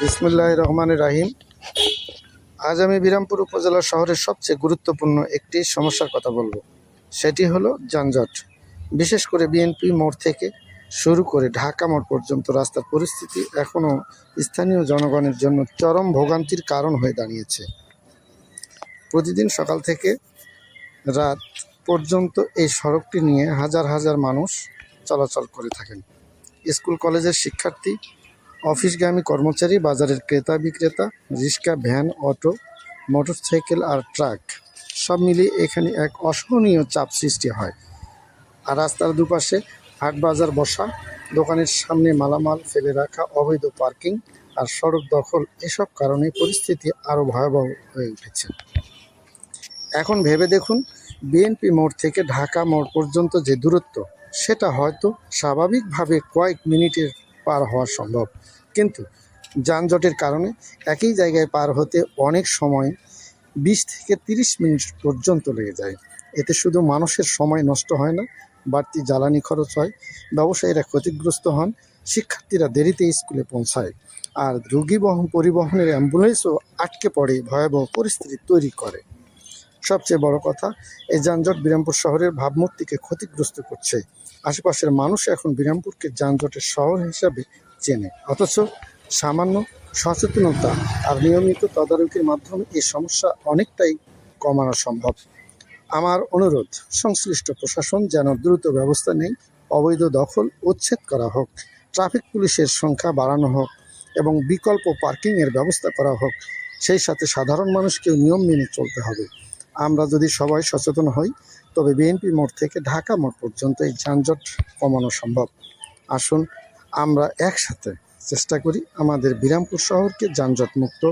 বিসমুল্লাহ রহমান রাহিম। আজ আমি বিরামপুর উপজেলা শহরের সবচেয়ে গুরুত্বপূর্ণ একটি সমস্যার কথা বলব। সেটি হলো যানজট। বিশেষ করে বিএনপি মোড় থেকে শুরু করে ঢাকা মোড় পর্যন্ত রাস্তার পরিস্থিতি এখনও স্থানীয় জনগণের জন্য চরম ভোগান্তির কারণ হয়ে দাঁড়িয়েছে। প্রতিদিন সকাল থেকে রাত পর্যন্ত এই সড়কটি নিয়ে হাজার হাজার মানুষ চলাচল করে থাকেন। স্কুল, কলেজের শিক্ষার্থী অফিসগামী কর্মচারী, বাজারের ক্রেতা, বিক্রেতা, রিক্সা, ভ্যান, অটো, মোটরসাইকেল আর ট্রাক, সব মিলিয়ে এখানে এক অসহনীয় চাপ সৃষ্টি হয়। আর রাস্তার দুপাশে হাট বাজার বসা, দোকানের সামনে মালামাল ফেলে রাখা, অবৈধ পার্কিং আর সড়ক দখল, এসব কারণে পরিস্থিতি আরও ভয়াবহ হয়ে উঠেছে। এখন ভেবে দেখুন, বিএনপি মোড় থেকে ঢাকা মোড় পর্যন্ত যে দূরত্ব, সেটা হয়তো স্বাভাবিকভাবে কয়েক মিনিটের পার হওয়া সম্ভব। কিন্তু যানজটের কারণে একই জায়গায় পার হতে অনেক সময় বিশ থেকে তিরিশ মিনিট পর্যন্ত লেগে যায়। এতে শুধু মানুষের সময় নষ্ট হয় না, বাড়তি জ্বালানি খরচ হয়, ব্যবসায়ীরা ক্ষতিগ্রস্ত হন, শিক্ষার্থীরা দেরিতে স্কুলে পৌঁছায়, আর রোগী বহন পরিবহনের অ্যাম্বুলেন্সও আটকে পড়ে ভয়াবহ পরিস্থিতি তৈরি করে। সবচেয়ে বড় কথা, এই যানজট বিরামপুর শহরের ভাবমূর্তিকে ক্ষতিগ্রস্ত করছে। আশেপাশের মানুষ এখন বিরামপুরকে যানজটের শহর হিসাবে চেনে। অথচ সামান্য সচেতনতা আর নিয়মিত তদারকির মাধ্যমে এই সমস্যা অনেকটাই কমানো সম্ভব। আমার অনুরোধ, সংশ্লিষ্ট প্রশাসন যেন দ্রুত ব্যবস্থা নেই অবৈধ দখল উচ্ছেদ করা হোক, ট্রাফিক পুলিশের সংখ্যা বাড়ানো হোক এবং বিকল্প পার্কিংয়ের ব্যবস্থা করা হোক, সেই সাথে সাধারণ মানুষকেও নিয়ম মেনে চলতে হবে। আমরা যদি সবাই সচেতন হই তবে বিএনপি মোড় থেকে ঢাকা মোড় পর্যন্ত এই যানজট কমানো সম্ভব। আসুন, আমরা একসাথে চেষ্টা করি আমাদের বিরামপুর শহরকে যানজট মুক্ত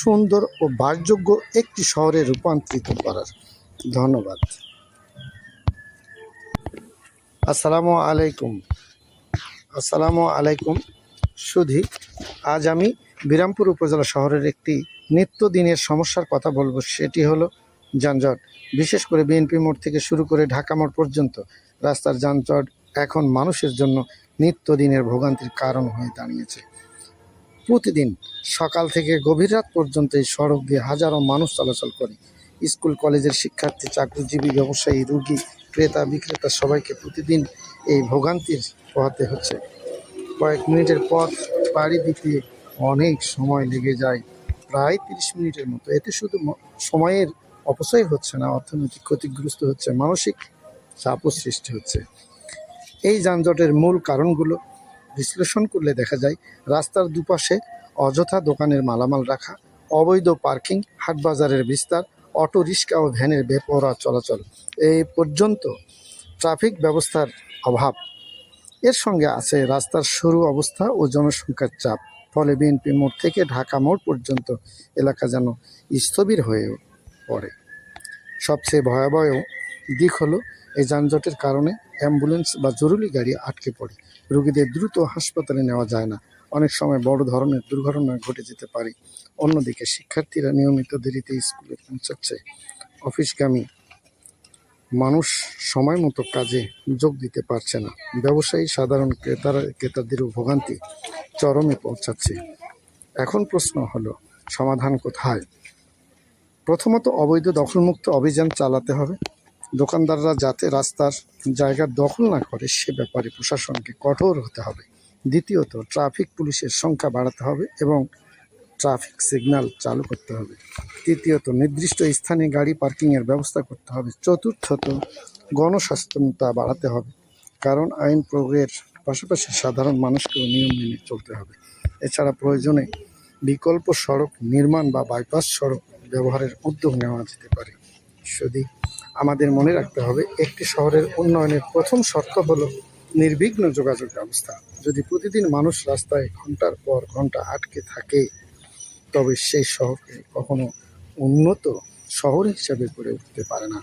সুন্দর ও বাসযোগ্য একটি শহরে রূপান্তরিত করার। ধন্যবাদ। আসসালামু আলাইকুম। আসসালামু আলাইকুম। সুধি, আজ আমি বিরামপুর উপজেলা শহরের একটি নিত্যদিনের সমস্যার কথা বলব, সেটি হলো যানজট। বিশেষ করে বিএনপি মোড় থেকে শুরু করে ঢাকা মোড় পর্যন্ত রাস্তার যানজট এখন মানুষের জন্য নিত্যদিনের ভোগান্তির কারণ হয়ে দাঁড়িয়েছে। প্রতিদিন সকাল থেকে গভীর রাত পর্যন্ত এই সড়ক দিয়ে হাজারো মানুষ চলাচল করে। স্কুল, কলেজের শিক্ষার্থী, চাকরিজীবী, ব্যবসায়ী, রুগী, ক্রেতা, বিক্রেতা সবাইকে প্রতিদিন এই ভোগান্তির পোহাতে হচ্ছে। কয়েক মিনিটের পথ পাড়ি দিতে অনেক সময় লেগে যায়। প্রায় তিরিশ মিনিটের মতো। এতে শুধু সময়ের অপচয় হচ্ছে না, অর্থনৈতিক ক্ষতিগ্রস্ত হচ্ছে, মানসিক চাপও সৃষ্টি হচ্ছে। এই যানজটের মূল কারণগুলো বিশ্লেষণ করলে দেখা যায়, রাস্তার দুপাশে অযথা দোকানের মালামাল রাখা, অবৈধ পার্কিং, হাটবাজারের বিস্তার, অটো, রিক্সা ও ভ্যানের বেপরা চলাচল এই পর্যন্ত ট্রাফিক ব্যবস্থার অভাব। এর সঙ্গে আছে রাস্তার সরু অবস্থা ও জনসংখ্যার চাপ, ফলে বিএনপি মোড় থেকে ঢাকা মোড় পর্যন্ত এলাকা যেন স্থবির হয়ে পড়ে। সবচেয়ে ভয়াবহ দিক হলো এই যানজটের কারণে অ্যাম্বুলেন্স বা জরুরি গাড়ি আটকে পড়ে। রোগীদের দ্রুত হাসপাতালে নেওয়া যায় না। অনেক সময় বড় ধরনের দুর্ঘটনা ঘটে যেতে পারে। অন্যদিকে শিক্ষার্থীরা নিয়মিত দেরিতে স্কুলে পৌঁছাচ্ছে। অফিসগামী মানুষ সময় মতো কাজে যোগ দিতে পারছে না। ব্যবসায়ী, সাধারণ ক্রেতারা ক্রেতাদেরও ভোগান্তি চরমে পৌঁছাচ্ছে। এখন প্রশ্ন হলো, সমাধান কোথায়? প্রথমত অবৈধ দখলমুক্ত অভিযান চালাতে হবে। দোকানদাররা যাতে রাস্তার জায়গা দখল না করে, সে ব্যাপারে প্রশাসনকে কঠোর হতে হবে। দ্বিতীয়ত, ট্রাফিক পুলিশের সংখ্যা বাড়াতে হবে এবং ট্রাফিক সিগন্যাল চালু করতে হবে। তৃতীয়ত, নির্দিষ্ট স্থানে গাড়ি পার্কিংয়ের ব্যবস্থা করতে হবে। চতুর্থত গণসচেতনতা বাড়াতে হবে। কারণ আইন প্রয়োগের পাশাপাশি সাধারণ মানুষকেও নিয়ম মেনে চলতে হবে। এছাড়া প্রয়োজনে বিকল্প সড়ক নির্মাণ বা বাইপাস সড়ক ব্যবহারের উদ্যোগ নেওয়া যেতে পারে। যদি আমাদের মনে রাখতে হবে, একটি শহরের উন্নয়নের প্রথম শর্ত হল নির্বিঘ্ন যোগাযোগ ব্যবস্থা। যদি প্রতিদিন মানুষ রাস্তায় ঘণ্টার পর ঘণ্টা আটকে থাকে, তবে সেই শহরকে কখনো উন্নত শহর হিসাবে গড়ে উঠতে পারে না।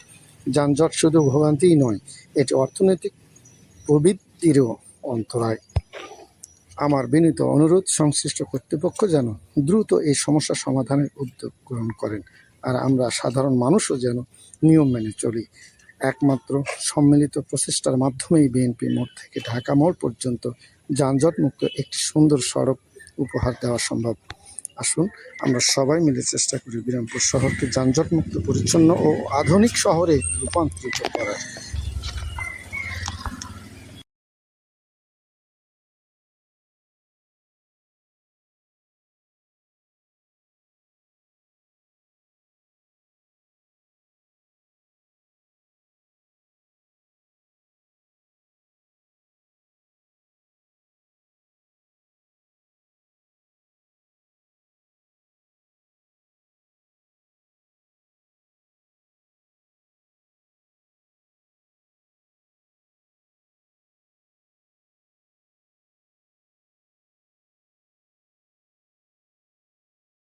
যানজট শুধু ভোগান্তিই নয়, এটি অর্থনৈতিক প্রবৃত্তিরও অন্তরায়। আমার বিনীত অনুরোধ সংশ্লিষ্ট কর্তৃপক্ষ যেন দ্রুত এই সমস্যা সমাধানের উদ্যোগ গ্রহণ করেন আর আমরা সাধারণ মানুষও যেন নিয়ম মেনে চলি। একমাত্র সম্মিলিত প্রচেষ্টার মাধ্যমেই বিএনপি মোড় থেকে ঢাকা মোড় পর্যন্ত যানজট মুক্ত একটি সুন্দর সড়ক উপহার দেওয়া সম্ভব। আসুন, আমরা সবাই মিলে চেষ্টা করি বিরামপুর শহরকে যানজটমুক্ত, পরিচ্ছন্ন ও আধুনিক শহরে রূপান্তরিত করার।